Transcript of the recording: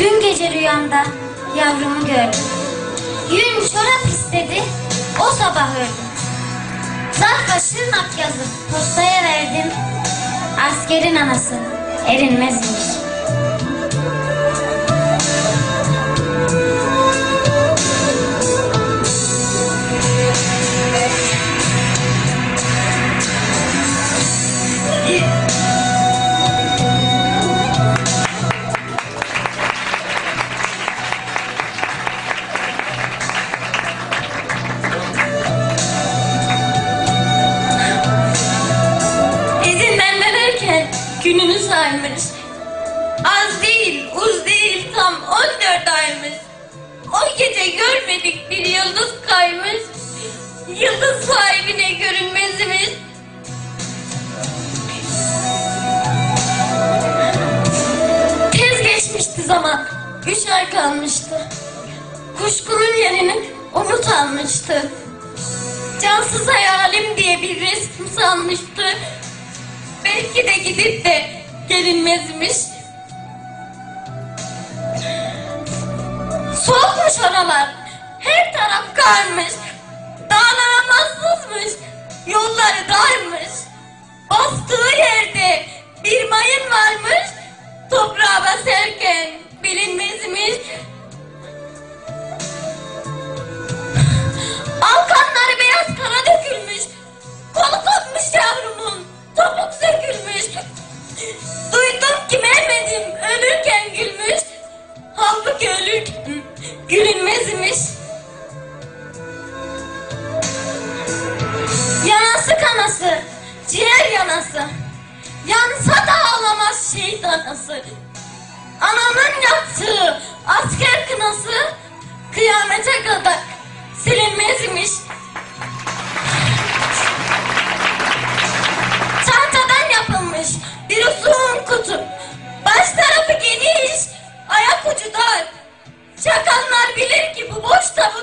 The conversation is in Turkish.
Dün gece rüyamda yavrumu gördüm. Yün çorap istedi, o sabah öldüm. Zarfa şırnak yazıp postaya verdim. Askerin anası erinmezmiş. Saymış. Az değil, uz değil, tam 14 aymış. O gece görmedik bir yıldız kaymış. Yıldız sahibine görünmezmiş. Tez geçmişti zaman, üç ay kalmıştı. Kuşkunun yerini umut almıştı. Cansız hayalim diye bir resim sanmıştı. Belki de gidip de gelinmezmiş. Soğukmuş oralar. Her taraf karmış. Dağlara bassızmış. Yolları darmış. Bastığı yerde bir mayın varmış. Toprağa basarken ciğer yanası. Yansa da ağlamaz şehit anası. Ananın yaptığı asker kınası kıyamete kadar silinmezmiş. Tahtadan yapılmış bir uzun kutu. Baş tarafı geniş, ayak ucu dar. Çakallar bilir ki bu boş tabutu